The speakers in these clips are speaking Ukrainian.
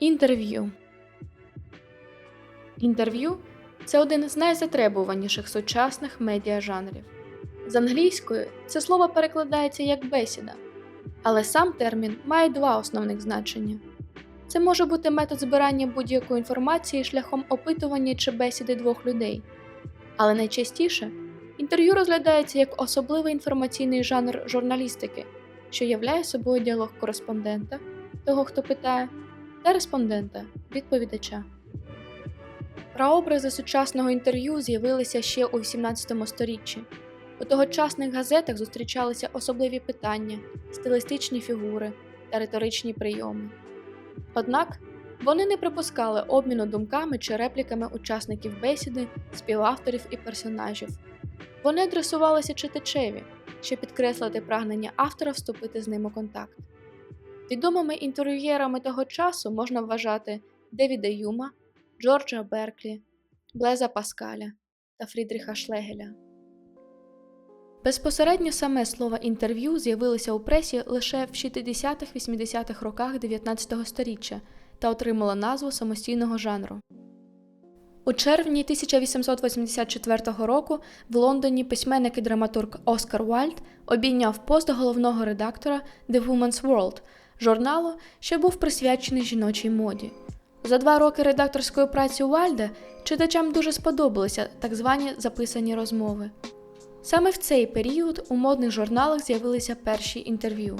Інтерв'ю. Інтерв'ю це один з найзатребуваніших сучасних медіажанрів. З англійської це слово перекладається як бесіда, але сам термін має два основних значення. Це може бути метод збирання будь-якої інформації шляхом опитування чи бесіди двох людей. Але найчастіше інтерв'ю розглядається як особливий інформаційний жанр журналістики, що являє собою діалог кореспондента, того, хто питає, та респондента, відповідача. Прообрази сучасного інтерв'ю з'явилися ще у XVIII сторіччі. У тогочасних газетах зустрічалися особливі питання, стилістичні фігури та риторичні прийоми. Однак вони не припускали обміну думками чи репліками учасників бесіди, співавторів і персонажів. Вони адресувалися читачеві, щоб підкреслити прагнення автора вступити з ним у контакт. Відомими інтерв'юєрами того часу можна вважати Девіда Юма, Джорджа Берклі, Блеза Паскаля та Фрідріха Шлегеля. Безпосередньо саме слово інтерв'ю з'явилося у пресі лише в 60-80-х роках 19 століття та отримало назву самостійного жанру. У червні 1884 року в Лондоні письменник і драматург Оскар Вальд обійняв пост головного редактора The Woman's World журналу, що був присвячений жіночій моді. За два роки редакторської праці Уальда читачам дуже сподобалися так звані записані розмови. Саме в цей період у модних журналах з'явилися перші інтерв'ю.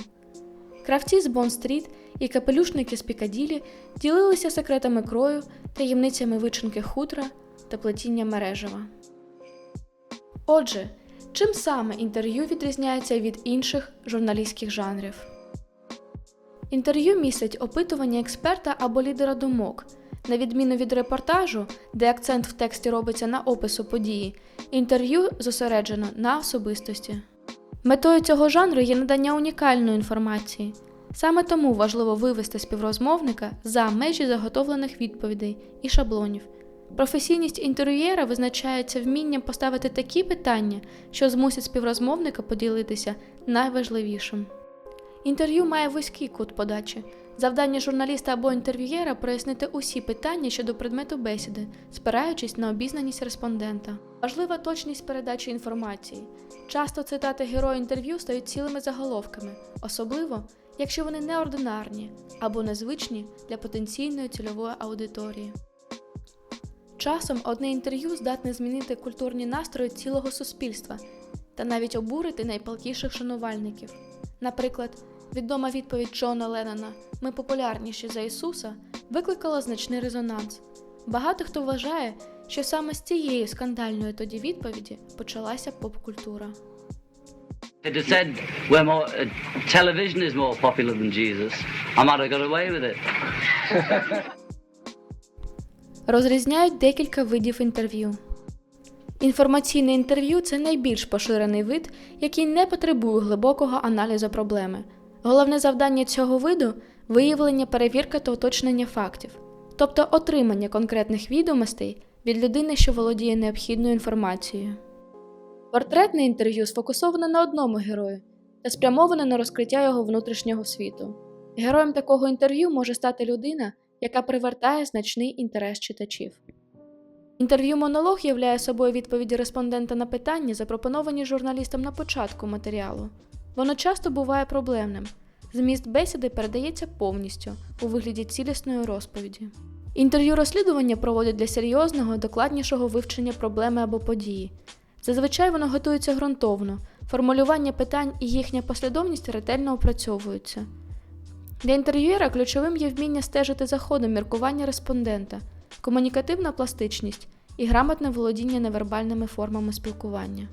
Кравці з Бон-стріт і капелюшники з Пікаділі ділилися секретами крою, таємницями вичинки хутра та плетіння мережева. Отже, чим саме інтерв'ю відрізняється від інших журналістських жанрів? Інтерв'ю містить опитування експерта або лідера думок. На відміну від репортажу, де акцент в тексті робиться на опису події, інтерв'ю зосереджено на особистості. Метою цього жанру є надання унікальної інформації. Саме тому важливо вивести співрозмовника за межі заготовлених відповідей і шаблонів. Професійність інтерв'єра визначається вмінням поставити такі питання, що змусять співрозмовника поділитися найважливішим. Інтерв'ю має вузький кут подачі. Завдання журналіста або інтерв'юєра прояснити усі питання щодо предмету бесіди, спираючись на обізнаність респондента. Важлива точність передачі інформації. Часто цитати героя інтерв'ю стають цілими заголовками, особливо якщо вони неординарні або незвичні для потенційної цільової аудиторії. Часом одне інтерв'ю здатне змінити культурні настрої цілого суспільства та навіть обурити найпалкіших шанувальників. Наприклад, відома відповідь Джона Леннона Ми популярніші за Ісуса викликала значний резонанс. Багато хто вважає, що саме з цієї скандальної тоді відповіді почалася поп-культура. They'd have said we're more, uh, television is more popular than Jesus. I might have got away with it. Розрізняють декілька видів інтерв'ю. Інформаційне інтерв'ю це найбільш поширений вид, який не потребує глибокого аналізу проблеми. Головне завдання цього виду виявлення, перевірка та уточнення фактів, тобто отримання конкретних відомостей від людини, що володіє необхідною інформацією. Портретне інтерв'ю сфокусоване на одному герою та спрямоване на розкриття його внутрішнього світу. Героєм такого інтерв'ю може стати людина, яка привертає значний інтерес читачів. Інтерв'ю-монолог являє собою відповіді респондента на питання, запропоновані журналістам на початку матеріалу. Воно часто буває проблемним. Зміст бесіди передається повністю у вигляді цілісної розповіді. Інтерв'ю розслідування проводять для серйозного, докладнішого вивчення проблеми або події. Зазвичай воно готується ґрунтовно, формулювання питань і їхня послідовність ретельно опрацьовуються. Для інтерв'юера ключовим є вміння стежити за ходом міркування респондента, комунікативна пластичність і грамотне володіння невербальними формами спілкування.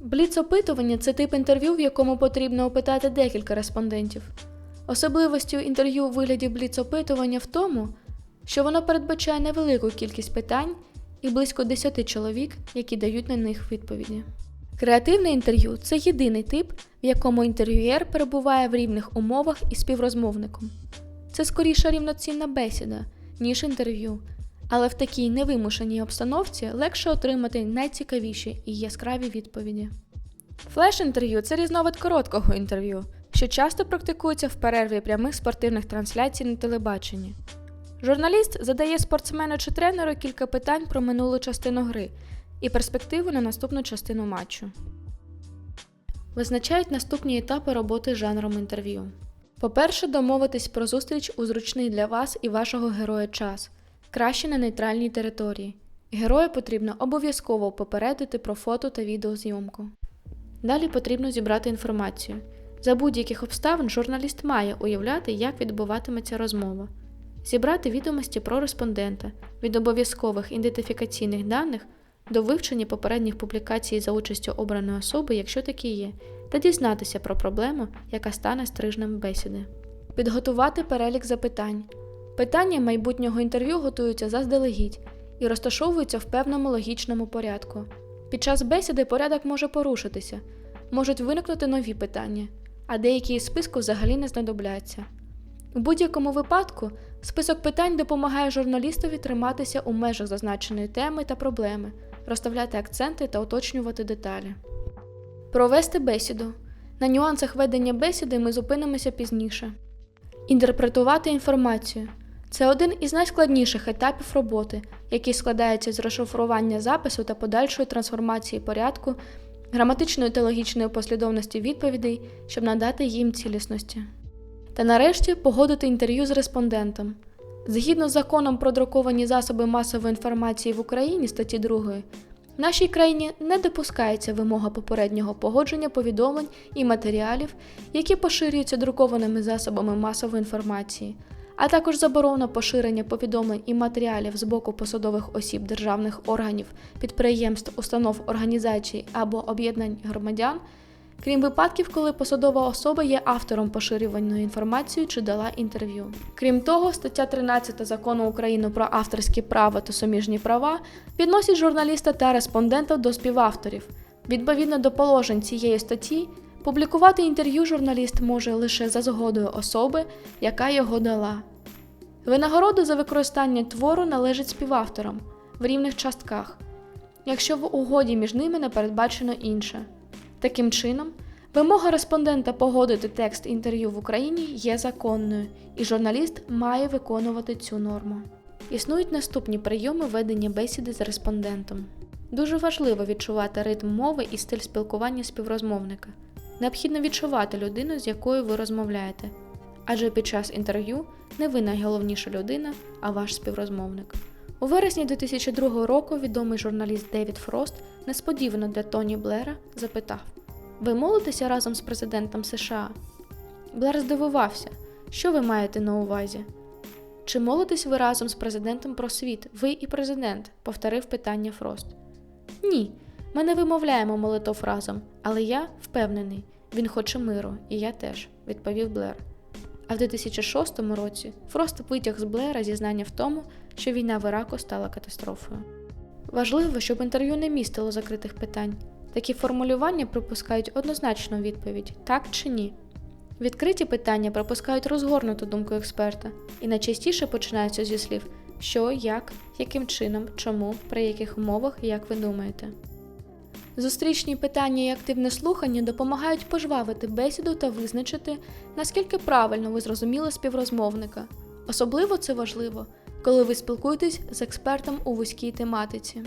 Бліц-опитування це тип інтерв'ю, в якому потрібно опитати декілька респондентів. Особливостю інтерв'ю у вигляді бліц-опитування в тому, що воно передбачає невелику кількість питань і близько 10 чоловік, які дають на них відповіді. Креативне інтерв'ю це єдиний тип, в якому інтерв'юєр перебуває в рівних умовах із співрозмовником. Це скоріше рівноцінна бесіда, ніж інтерв'ю, але в такій невимушеній обстановці легше отримати найцікавіші і яскраві відповіді. Флеш-інтерв'ю це різновид короткого інтерв'ю, що часто практикується в перерві прямих спортивних трансляцій на телебаченні. Журналіст задає спортсмену чи тренеру кілька питань про минулу частину гри і перспективу на наступну частину матчу. Визначають наступні етапи роботи з жанром інтерв'ю. По-перше, домовитись про зустріч у зручний для вас і вашого героя час, краще на нейтральній території. Героя потрібно обов'язково попередити про фото та відеозйомку. Далі потрібно зібрати інформацію. За будь-яких обставин журналіст має уявляти, як відбуватиметься розмова, зібрати відомості про респондента від обов'язкових ідентифікаційних даних до вивчення попередніх публікацій за участю обраної особи, якщо такі є, та дізнатися про проблему, яка стане стрижнем бесіди. Підготувати перелік запитань. Питання майбутнього інтерв'ю готуються заздалегідь і розташовуються в певному логічному порядку. Під час бесіди порядок може порушитися, можуть виникнути нові питання, а деякі із списку взагалі не знадобляться. У будь-якому випадку список питань допомагає журналістові триматися у межах зазначеної теми та проблеми, розставляти акценти та уточнювати деталі. Провести бесіду. На нюансах ведення бесіди ми зупинимося пізніше. Інтерпретувати інформацію. Це один із найскладніших етапів роботи, який складається з розшифрування запису та подальшої трансформації порядку, граматичної та логічної послідовності відповідей, щоб надати їм цілісності. Та нарешті погодити інтерв'ю з респондентом. Згідно з законом про друковані засоби масової інформації в Україні статті 2, в нашій країні не допускається вимога попереднього погодження повідомлень і матеріалів, які поширюються друкованими засобами масової інформації, а також заборона поширення повідомлень і матеріалів з боку посадових осіб державних органів, підприємств, установ, організацій або об'єднань громадян, крім випадків, коли посадова особа є автором поширюваної інформації чи дала інтерв'ю. Крім того, стаття 13 закону України про авторські права та суміжні права відносить журналіста та респондента до співавторів. Відповідно до положень цієї статті, публікувати інтерв'ю журналіст може лише за згодою особи, яка його дала. Винагорода за використання твору належить співавторам в рівних частках, якщо в угоді між ними не передбачено інше. Таким чином, вимога респондента погодити текст інтерв'ю в Україні є законною, і журналіст має виконувати цю норму. Існують наступні прийоми ведення бесіди з респондентом. Дуже важливо відчувати ритм мови і стиль спілкування співрозмовника. Необхідно відчувати людину, з якою ви розмовляєте, адже під час інтерв'ю не ви найголовніша людина, а ваш співрозмовник. У вересні 2002 року відомий журналіст Девід Фрост несподівано для Тоні Блера запитав: Ви молитеся разом з президентом США? Блер здивувався, що ви маєте на увазі? Чи молитесь ви разом з президентом про світ? Ви і президент? повторив питання Фрост. Ні, ми не вимовляємо молитов разом, але я впевнений, він хоче миру, і я теж, відповів Блер. А в 2006 році Фрост витяг з Блера зізнання в тому, що війна в Іраку стала катастрофою. Важливо, щоб інтерв'ю не містило закритих питань. Такі формулювання припускають однозначну відповідь так чи ні. Відкриті питання пропускають розгорнуту думку експерта і найчастіше починаються зі слів що, як, яким чином, чому, при яких умовах, як ви думаєте. Зустрічні питання і активне слухання допомагають пожвавити бесіду та визначити, наскільки правильно ви зрозуміли співрозмовника. Особливо це важливо, коли ви спілкуєтесь з експертом у вузькій тематиці.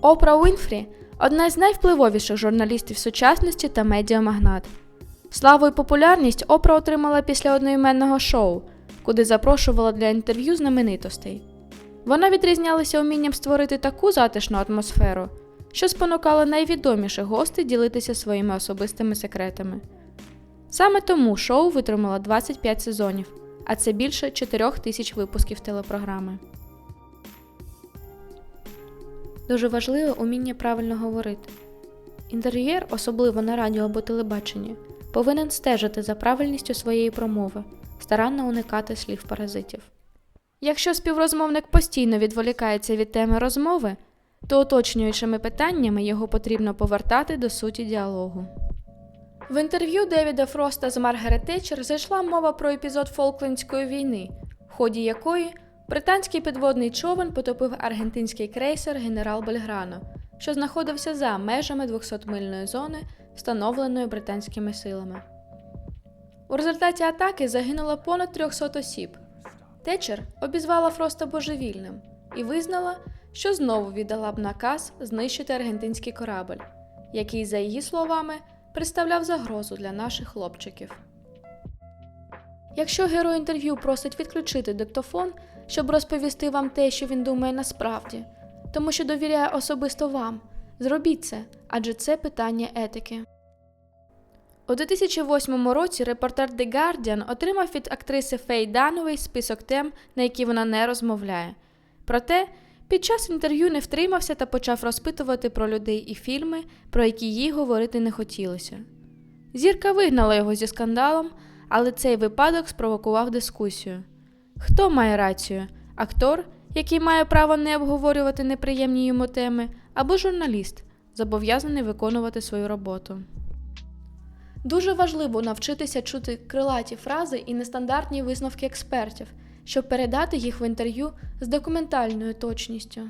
Опра Уінфрі одна з найвпливовіших журналістів сучасності та медіамагнат. Славу і популярність Опра отримала після одноіменного шоу, куди запрошувала для інтерв'ю знаменитостей. Вона відрізнялася умінням створити таку затишну атмосферу, що спонукала найвідоміших гостей ділитися своїми особистими секретами. Саме тому шоу витримало 25 сезонів, а це більше 4 тисяч випусків телепрограми. Дуже важливе уміння правильно говорити. Інтер'єр, особливо на радіо або телебаченні, повинен стежити за правильністю своєї промови, старанно уникати слів паразитів. Якщо співрозмовник постійно відволікається від теми розмови, то уточнюючими питаннями його потрібно повертати до суті діалогу. В інтерв'ю Девіда Фроста з Маргарет Тетчер зайшла мова про епізод Фолклендської війни, в ході якої британський підводний човен потопив аргентинський крейсер Генерал Бельграно, що знаходився за межами 200-мильної зони, встановленої британськими силами. У результаті атаки загинуло понад 300 осіб. Течер обізвала Фроста божевільним і визнала, що знову віддала б наказ знищити аргентинський корабль, який, за її словами, представляв загрозу для наших хлопчиків. Якщо герой інтерв'ю просить відключити диктофон, щоб розповісти вам те, що він думає насправді, тому що довіряє особисто вам, зробіть це, адже це питання етики. У 2008 році репортер The Guardian отримав від актриси Фей Данової список тем, на які вона не розмовляє. Проте під час інтерв'ю не втримався та почав розпитувати про людей і фільми, про які їй говорити не хотілося. Зірка вигнала його зі скандалом, але цей випадок спровокував дискусію. Хто має рацію? Актор, який має право не обговорювати неприємні йому теми, або журналіст, зобов'язаний виконувати свою роботу. Дуже важливо навчитися чути крилаті фрази і нестандартні висновки експертів, щоб передати їх в інтерв'ю з документальною точністю.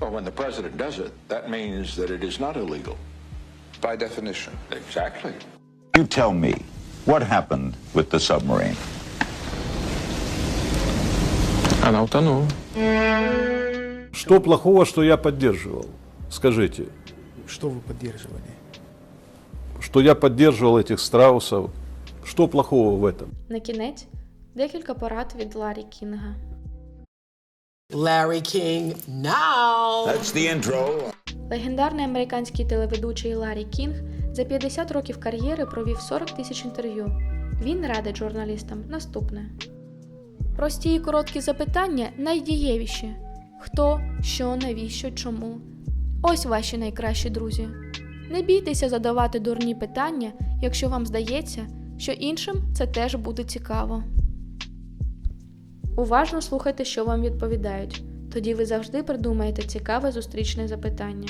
Well, when the president does it, that means that it is not illegal. By definition. Exactly. You tell me, what happened with the submarine? Она утонула. Что плохого, что я поддерживал? Скажите, Что вы поддерживали? что я поддерживал этих страусов? Что плохого в этом? На кінець декілька порад від Ларі Кінга. Larry King now. That's the intro. Легендарний американський телеведучий Ларі Кінг за 50 років кар'єри провів 40 тисяч інтерв'ю. Він радить журналістам наступне: прості і короткі запитання найдієвіші: хто, що, навіщо, чому. Ось ваші найкращі друзі. Не бійтеся задавати дурні питання, якщо вам здається, що іншим це теж буде цікаво. Уважно слухайте, що вам відповідають. Тоді ви завжди придумаєте цікаве зустрічне запитання.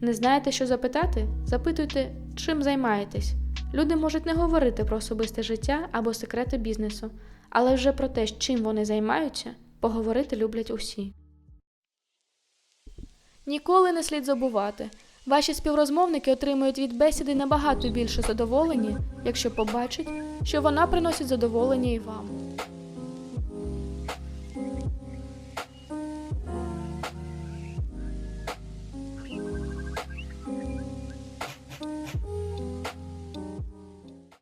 Не знаєте, що запитати? Запитуйте, чим займаєтесь. Люди можуть не говорити про особисте життя або секрети бізнесу, але вже про те, чим вони займаються, поговорити люблять усі. Ніколи не слід забувати. Ваші співрозмовники отримують від бесіди набагато більше задоволення, якщо побачать, що вона приносить задоволення і вам.